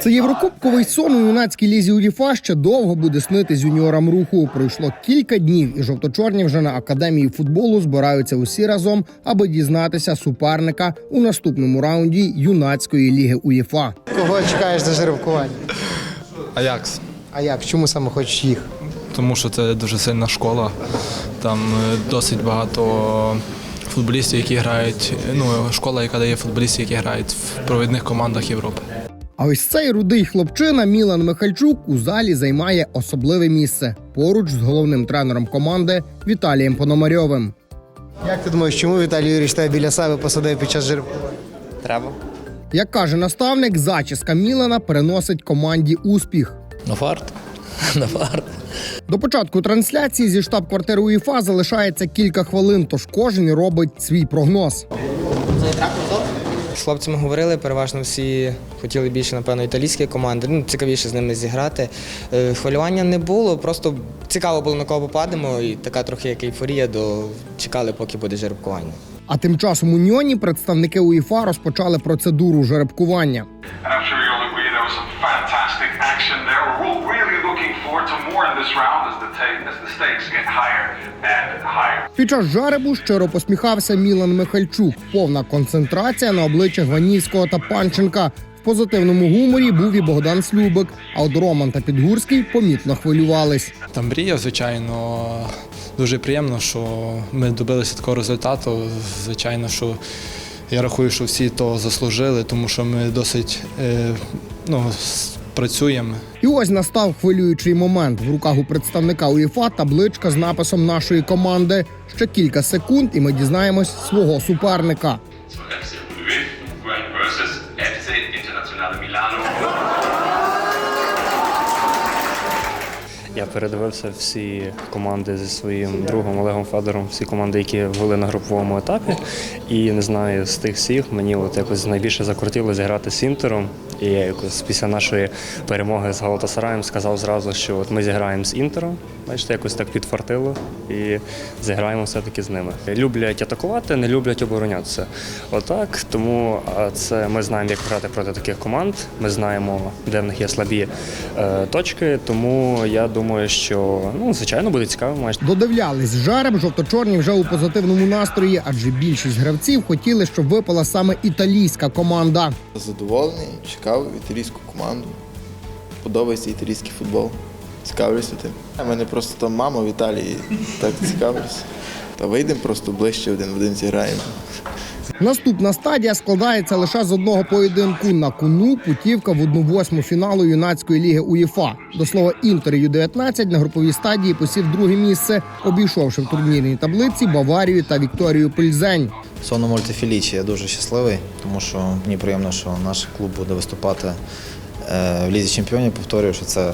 Це єврокубковий сон у юнацькій лізі УЄФА ще довго буде снитись юніорам руху. Пройшло кілька днів, і жовто-чорні вже на академії футболу збираються усі разом, аби дізнатися суперника у наступному раунді юнацької ліги УЄФА. Кого чекаєш за жеребкування? Аякс. А як? Чому саме хочеш їх? Тому що це дуже сильна школа. Там е, досить багато футболістів, які грають. Ну, школа, яка дає футболістів, які грають в провідних командах Європи. А ось цей рудий хлопчина Мілан Михальчук у залі займає особливе місце поруч з головним тренером команди Віталієм Пономарьовим. Як ти думаєш, чому Віталій Юрійович тебе біля себе посадив під час жеребкування? Треба. Як каже наставник, зачіска Мілана переносить команді успіх. На фарт. На фарт. До початку трансляції зі штаб-квартири УЄФА залишається кілька хвилин, тож кожен робить свій прогноз. З хлопцями говорили, переважно всі хотіли більше, напевно, італійські команди. Ну, цікавіше з ними зіграти. Е, Хвилювання не було, просто цікаво було на кого попадемо, і така трохи як ейфорія, до чекали, поки буде жеребкування. А тим часом у Ньоні представники УЄФА розпочали процедуру жеребкування. Під час жаребу щиро посміхався Мілан Михальчук. Повна концентрація на обличчях Ванівського та Панченка. В позитивному гуморі був і Богдан Слюбик, а от Роман та Підгурський помітно хвилювались. Там мрія, звичайно, дуже приємно, що ми добилися такого результату. Звичайно, що я рахую, що всі то заслужили, тому що ми досить е, ну, працюємо. І ось настав хвилюючий момент. В руках у представника УЄФА табличка з написом нашої команди. Ще кілька секунд, і ми дізнаємось свого суперника. Я передивився всі команди зі своїм другом Олегом Федором, всі команди, які були на груповому етапі. І не знаю, з тих всіх мені от якось найбільше закрутило зіграти з Інтером. І я якось після нашої перемоги з Галатасараєм сказав зразу, що от ми зіграємо з Інтером. Бачите, якось так підфартило і зіграємо все-таки з ними. Люблять атакувати, не люблять оборонятися. Отак. Тому це ми знаємо, як грати проти таких команд. Ми знаємо, де в них є слабі е, точки. Тому я думаю, що ну звичайно буде цікавий матч. Додивлялись жареб, жовто-чорні вже у позитивному настрої, адже більшість гравців хотіли, щоб випала саме італійська команда. Задоволений, чекав італійську команду. Подобається італійський футбол. Цікавлюся тим. У мене просто там мама в Італії, так цікавлюся. Та вийдемо просто ближче один в один зіграємо. Наступна стадія складається лише з одного поєдинку на кону путівка в 1-8 фіналу юнацької ліги УЄФА. До слова, інтер Ю-19 на груповій стадії посів друге місце, обійшовши в турнірній таблиці Баварію та Вікторію Пильзень. Соно Мультифіліч я дуже щасливий, тому що мені приємно, що наш клуб буде виступати е, в лізі чемпіонів. Повторюю, що це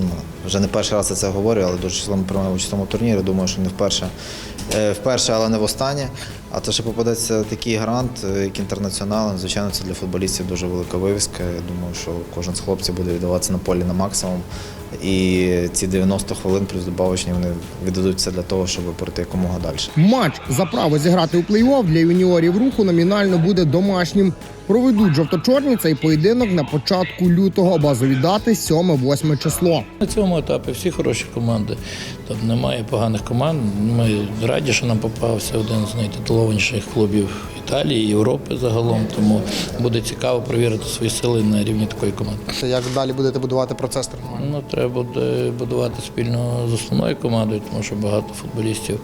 ну, вже не перший раз я це говорю, але дуже щасливо приймаю участь в цьому турнірі. Думаю, що не вперше, е, вперше, але не востаннє. А то, що попадеться такий грант, е, як інтернаціонал, звичайно, це для футболістів дуже велика вивіска. Я думаю, що кожен з хлопців буде віддаватися на полі на максимум. І ці 90 хвилин плюс добавочні вони віддадуть все для того, щоб пройти якомога далі. Матч за право зіграти у плей-офф для юніорів руху номінально буде домашнім. Проведуть жовто-чорні цей поєдинок на початку лютого. Базові дати 7-8 число. На цьому етапі всі хороші команди. Там немає поганих команд. Ми раді, що нам попався один з найтитулованіших клубів Італії, Європи загалом. Тому буде цікаво перевірити свої сили на рівні такої команди. Як далі будете будувати процес тренування? Ну, треба буде будувати спільно з основною командою, тому що багато футболістів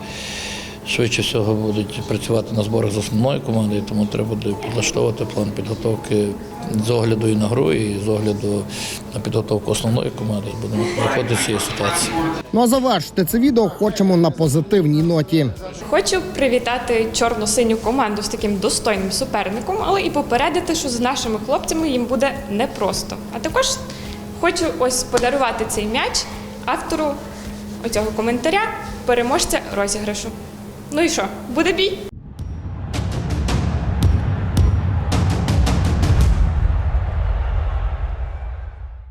швидше всього будуть працювати на зборах з основною командою, тому треба буде підлаштовувати план підготовки з огляду і на гру, і з огляду на підготовку основної команди. Будемо виходити з цієї ситуації. Ну а завершити це відео хочемо на позитивній ноті. Хочу привітати чорно-синю команду з таким достойним суперником, але і попередити, що з нашими хлопцями їм буде непросто. А також хочу ось подарувати цей м'яч автору оцього коментаря, переможця розіграшу. Ну і що, буде бій?